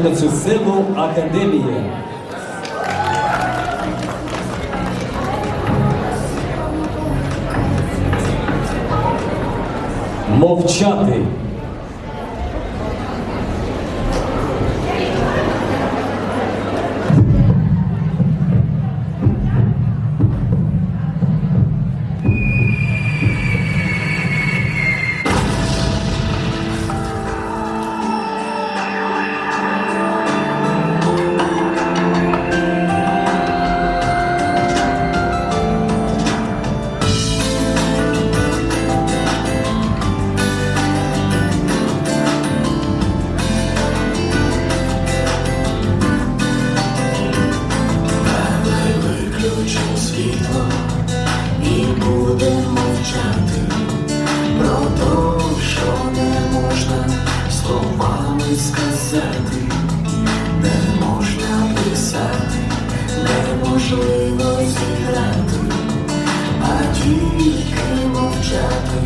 на цю сцену академія. Мовчати. Словами сказати, не можна писати, неможливо зіграти, а тільки мовчати,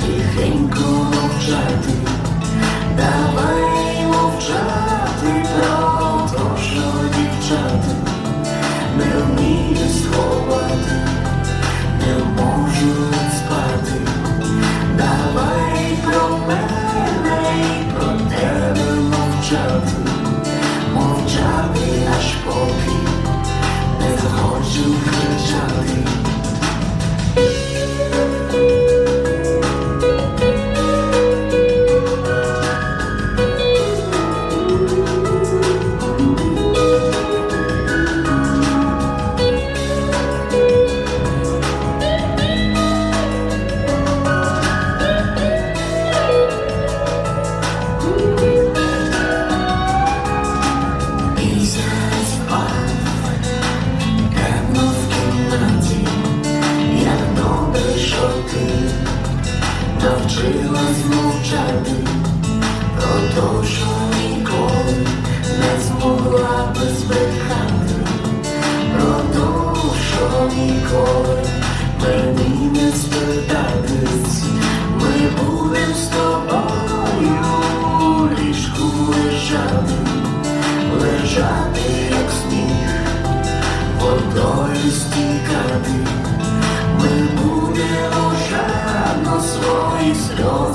тихенько мовчати, szatni Mów czarny aż popi Bez chodził w you. Навчилась мовчати про те, що ніколи не змогла би збрехати, про те, що ніколи мені не спитатись, ми будем з тобою у ліжку лежати лежати, як сніг, водою стікати, ми жадно Lord.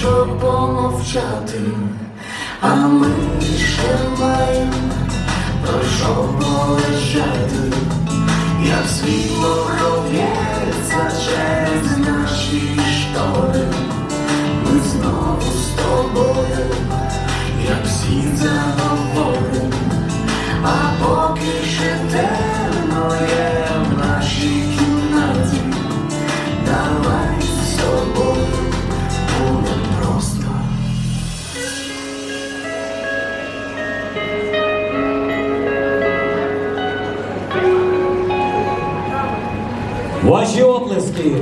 Про що помовчати, а ми ще маємо про що полежати, як світло проб'ється Ваші оплески.